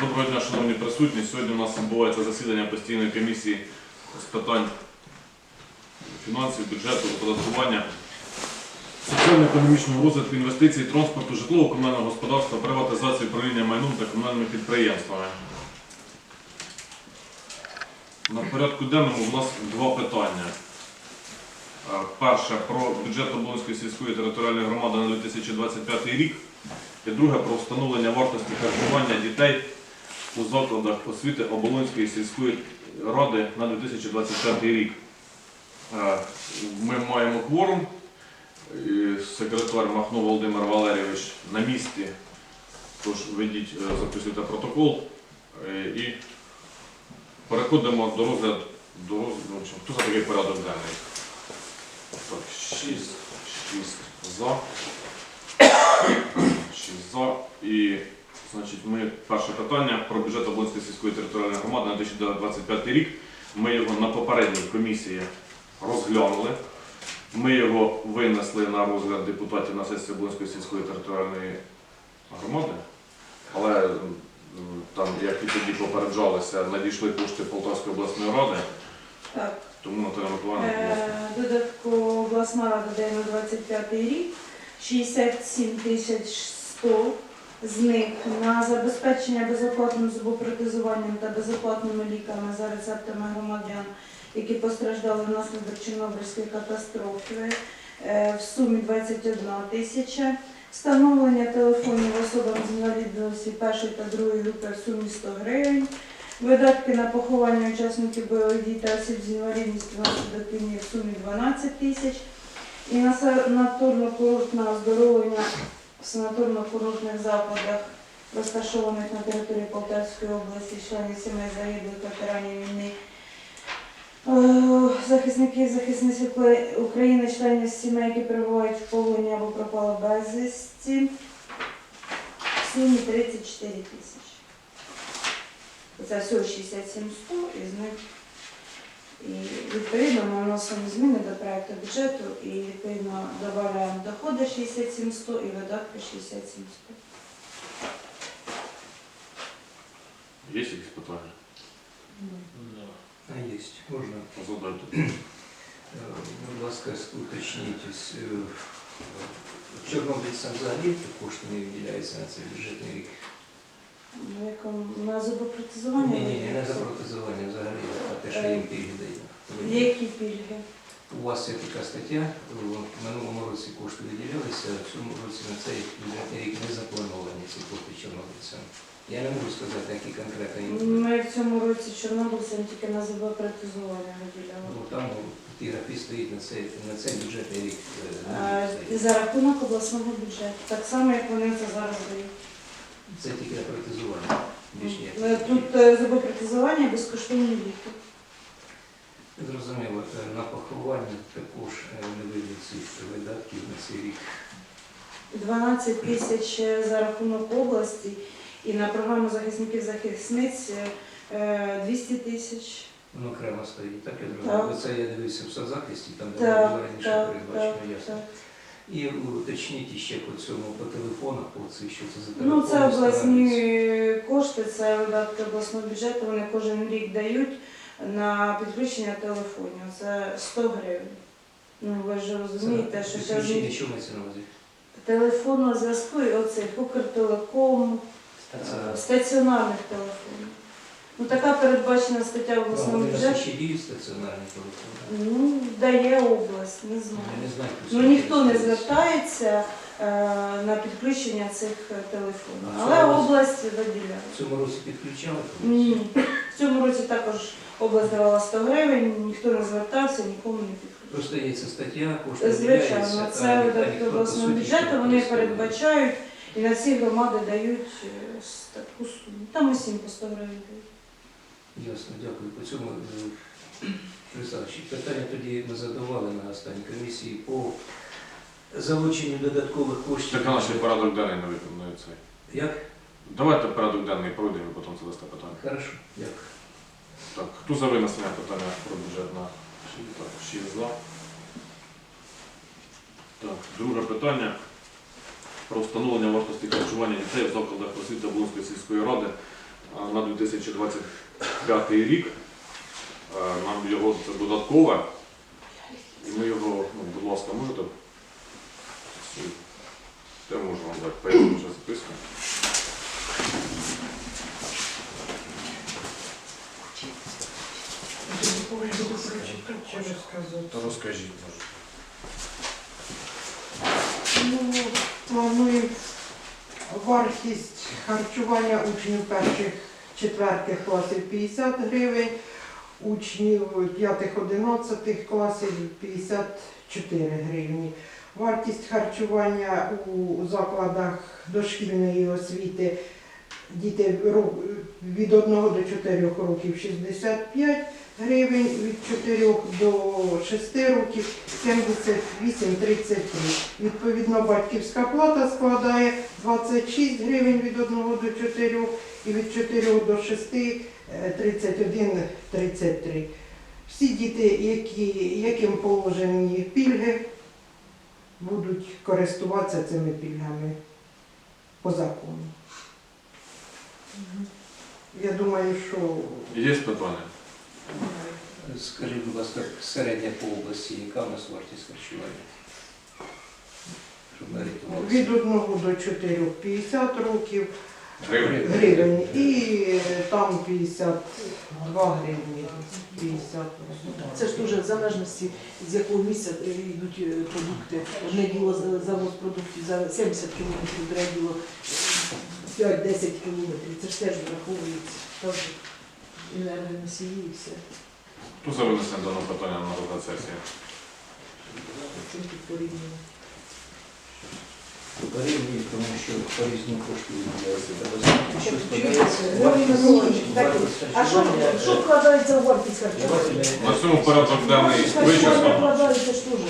Доброго дня, шановні присутні. Сьогодні у нас відбувається засідання постійної комісії з питань фінансів, бюджету, оподаткування, соціально-економічного розвитку, інвестицій, транспорту, житлового комунального господарства, приватизації, управління майном та комунальними підприємствами. На порядку денному у нас два питання. Е, Перше про бюджет Оболонської сільської територіальної громади на 2025 рік. І друге про встановлення вартості харчування дітей у закладах освіти Оболонської сільської ради на 2025 рік. Е, Ми маємо кворум. Секретар Махно Володимир Валерійович на місці. Тож ведіть, е, записуйте протокол Е, і переходимо до розгляду. До розгляду. Хто за такий порядок денний? Так, 6, 6 за. 6 за. І значить, ми перше питання про бюджет Облонської сільської територіальної громади на 2025 рік. Ми його на попередній комісії розглянули. Ми його винесли на розгляд депутатів на сесії Облонської сільської територіальної громади. Але там, як і тоді попереджалися, надійшли кошти Полтавської обласної ради, Так, тому Наталя Миколаївна, е, додатково обласна рада дає на 25 рік 67 тисяч 100, з них на забезпечення безоплатним зубопротезуванням та безоплатними ліками за рецептами громадян, які постраждали внаслідок Чорнобильської катастрофи е, в сумі 21 тисяча. Встановлення телефонів особам з інвалідності першої та другої групи в сумі 100 гривень. Видатки на поховання учасників бойових дій та осіб з інвалідністю внаслідок війни в сумі 12 тисяч. І на санаторно-курортне оздоровлення в санаторно-курортних закладах, розташованих на території Полтавської області, членів сімей загиблих ветеранів війни. Е, Захисників захисниць України, членів сімей, які перебувають в полоні або пропали безвісті, в сумі 34 тисячі. Це всього 67 100, із них і відповідно ми вносимо зміни до проекту бюджету і відповідно додаємо доходи 67 100 і видатки 67 100. Є якісь питання? А, есть, можно. Задайте. Э, Будь ласка, уточніть, ось, е, чорнобильцям взагалі кошти не виділяються на цей бюджетний рік? На зубопротезування? Ні, ні, не за протезування взагалі, а те, що їм пільги дають. Які пільги? У вас є така стаття, в минулому році кошти виділялися, а в цьому році на цей бюджетний рік не заплановані ці кошти чорнобильцям. Я не можу сказати, які конкретно їм. Ми в цьому році чорнобильцям тільки на зубопротезування виділяли. Ну, там ті графі стоїть на цей, на цей бюджетний рік. е, Е, стоїть. І за рахунок обласного бюджету. Так само, як вони це зараз дають. Це тільки на. Більш ніяк. Е, Тут е, зубопротезування безкоштовні ліки. Зрозуміло, е, на поховання також е, не вийде цих видатків на цей рік. 12 тисяч за рахунок області і на програму захисників захисниць е, 200 тисяч. Воно окремо стоїть, так я Так. зрозумів. Бо Це я дивився в соцзахисті, там де Так, було раніше так, передбачено, так, ясно. так. І уточніть ще по цьому, по телефонах, по цих, що це за телефони. Ну, це обласні кошти, це видатки обласного бюджету. Вони кожен рік дають на підключення телефонів. Це 100 гривень. Ну, ви ж розумієте, що це ж що мається на увазі? телефонного зв'язку і оцих Укртелеком, е, стаціонарних телефонів. Ну, така передбачена стаття в обласному бюджеті. ще діють стаціонарні телефони. Ну, дає область, не Я знаю. не знаю. Ну ніхто не звертається е, на підключення цих е, телефонів, А але це область виділяє. В цьому році підключали? Ні. В цьому році також область давала 100 гривень, ніхто не звертався, нікому не підключив. Просто є ця стаття, кошти Звичайно, виділяються, а це ніхто- видатки по обласного суті, бюджету, вони використовує. передбачають і на всі громади дають е, с- таку суму. Там усім по 100 гривень дають. Ясно, дякую. По цьому е, присадчі. Питання тоді ми задавали на останній комісії по залученню додаткових коштів. Так а ще порядок даний не виконує цей. Як? Давайте порядок даний пройдемо, і потім задасте питання. Хорошо, дякую. Так, хто за винесення питання про бюджет на 6 за? Так, друге питання про встановлення вартості харчування дітей в закладах освіти Волонської сільської ради на 2020 п'ятий рік. Е, нам його це додаткове. І ми його, ну, будь ласка, можете? Я можу вам дати поясню, зараз записку. То розкажіть, може. Ну, Планує вартість харчування учнів перших четвертих класів 50 гривень, учнів п'ятих одинадцятих класів 54 гривні. Вартість харчування у закладах дошкільної освіти діти від 1 до 4 років 65 гривень, від 4 до 6 років 78,33. Відповідно, батьківська плата складає 26 гривень від 1 до 4 і від 4 до 6 е, 31,33. Всі діти, які, яким положені пільги, будуть користуватися цими пільгами по закону. Я думаю, що Є питання? Скажіть, будь ласка, середня по області, яка у нас вартість харчування? Від 1 до 4 50 років Гривень? гривень і там 52 гривні. 50 Це ж дуже в залежності, з якого місця е, йдуть е, продукти. Одне діло за- завоз продуктів за 70 кілометрів, друге діло е, 5-10 кілометрів. Це ж теж враховується. Так, енергоносії і все. Хто за винесення даного питання на розгляд сесії? Чим тут порівнюємо? Порівнюю, тому що по різні кошти відділяються. Треба що Чуєте? Георгій Миколаївич, так, А що, що вкладається в вартість харчування? давайте На цьому порядок денний Вартість вичерпано. вкладається ж теж.